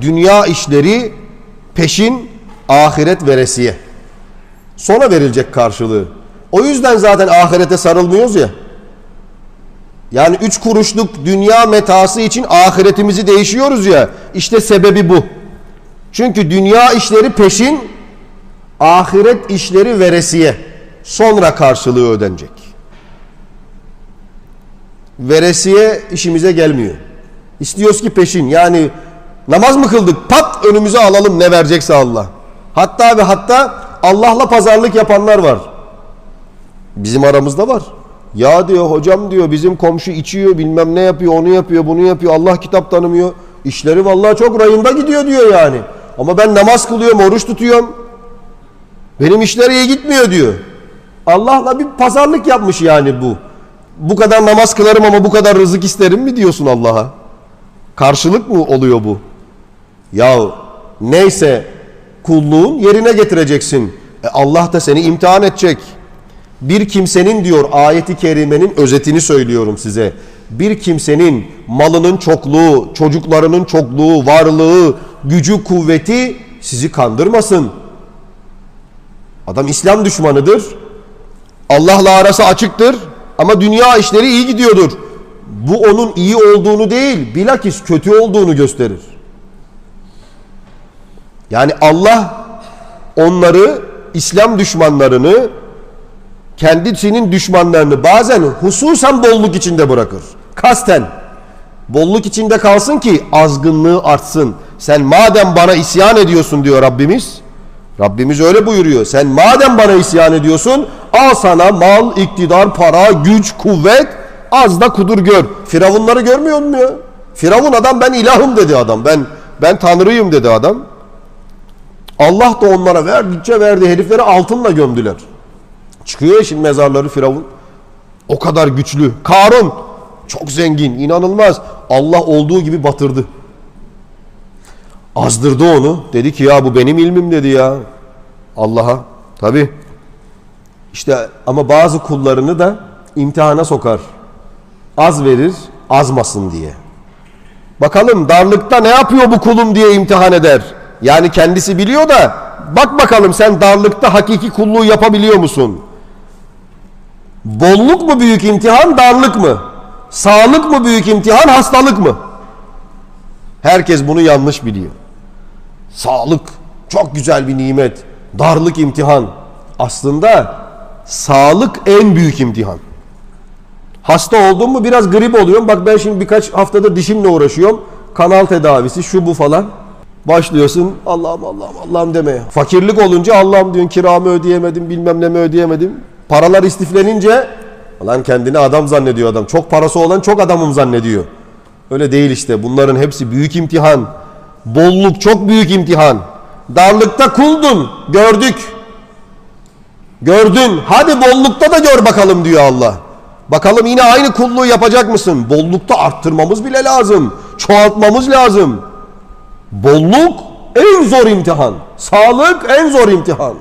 dünya işleri peşin ahiret veresiye. Sonra verilecek karşılığı. O yüzden zaten ahirete sarılmıyoruz ya. Yani üç kuruşluk dünya metası için ahiretimizi değişiyoruz ya. İşte sebebi bu. Çünkü dünya işleri peşin, ahiret işleri veresiye. Sonra karşılığı ödenecek. Veresiye işimize gelmiyor. İstiyoruz ki peşin. Yani namaz mı kıldık? Pat önümüze alalım ne verecekse Allah. Hatta ve hatta Allah'la pazarlık yapanlar var. Bizim aramızda var. Ya diyor hocam diyor bizim komşu içiyor bilmem ne yapıyor onu yapıyor bunu yapıyor Allah kitap tanımıyor. İşleri vallahi çok rayında gidiyor diyor yani. Ama ben namaz kılıyorum oruç tutuyorum. Benim işler iyi gitmiyor diyor. Allah'la bir pazarlık yapmış yani bu. Bu kadar namaz kılarım ama bu kadar rızık isterim mi diyorsun Allah'a? Karşılık mı oluyor bu? Ya neyse kulluğun yerine getireceksin. E Allah da seni imtihan edecek. Bir kimsenin diyor ayeti kerimenin özetini söylüyorum size. Bir kimsenin malının çokluğu, çocuklarının çokluğu, varlığı, gücü, kuvveti sizi kandırmasın. Adam İslam düşmanıdır. Allah'la arası açıktır ama dünya işleri iyi gidiyordur. Bu onun iyi olduğunu değil, bilakis kötü olduğunu gösterir. Yani Allah onları, İslam düşmanlarını, kendisinin düşmanlarını bazen hususen bolluk içinde bırakır. Kasten. Bolluk içinde kalsın ki azgınlığı artsın. Sen madem bana isyan ediyorsun diyor Rabbimiz. Rabbimiz öyle buyuruyor. Sen madem bana isyan ediyorsun al sana mal, iktidar, para, güç, kuvvet az da kudur gör. Firavunları görmüyor musun ya? Firavun adam ben ilahım dedi adam. Ben ben tanrıyım dedi adam. Allah da onlara verdikçe verdi. Herifleri altınla gömdüler. Çıkıyor şimdi mezarları Firavun. O kadar güçlü. Karun çok zengin, inanılmaz. Allah olduğu gibi batırdı. Azdırdı onu. Dedi ki ya bu benim ilmim dedi ya. Allah'a. Tabi. İşte ama bazı kullarını da imtihana sokar. Az verir, azmasın diye. Bakalım darlıkta ne yapıyor bu kulum diye imtihan eder. Yani kendisi biliyor da bak bakalım sen darlıkta hakiki kulluğu yapabiliyor musun? Bolluk mu büyük imtihan, darlık mı? Sağlık mı büyük imtihan, hastalık mı? Herkes bunu yanlış biliyor. Sağlık çok güzel bir nimet. Darlık imtihan. Aslında sağlık en büyük imtihan. Hasta oldun mu biraz grip oluyorum. Bak ben şimdi birkaç haftada dişimle uğraşıyorum. Kanal tedavisi şu bu falan. Başlıyorsun Allah'ım Allah'ım Allah'ım demeye. Fakirlik olunca Allah'ım diyorsun kiramı ödeyemedim bilmem ne mi ödeyemedim. Paralar istiflenince lan kendini adam zannediyor adam. Çok parası olan çok adamım zannediyor. Öyle değil işte. Bunların hepsi büyük imtihan. Bolluk çok büyük imtihan. Darlıkta kuldun. Gördük. Gördün. Hadi bollukta da gör bakalım diyor Allah. Bakalım yine aynı kulluğu yapacak mısın? Bollukta arttırmamız bile lazım. Çoğaltmamız lazım. Bolluk en zor imtihan. Sağlık en zor imtihan.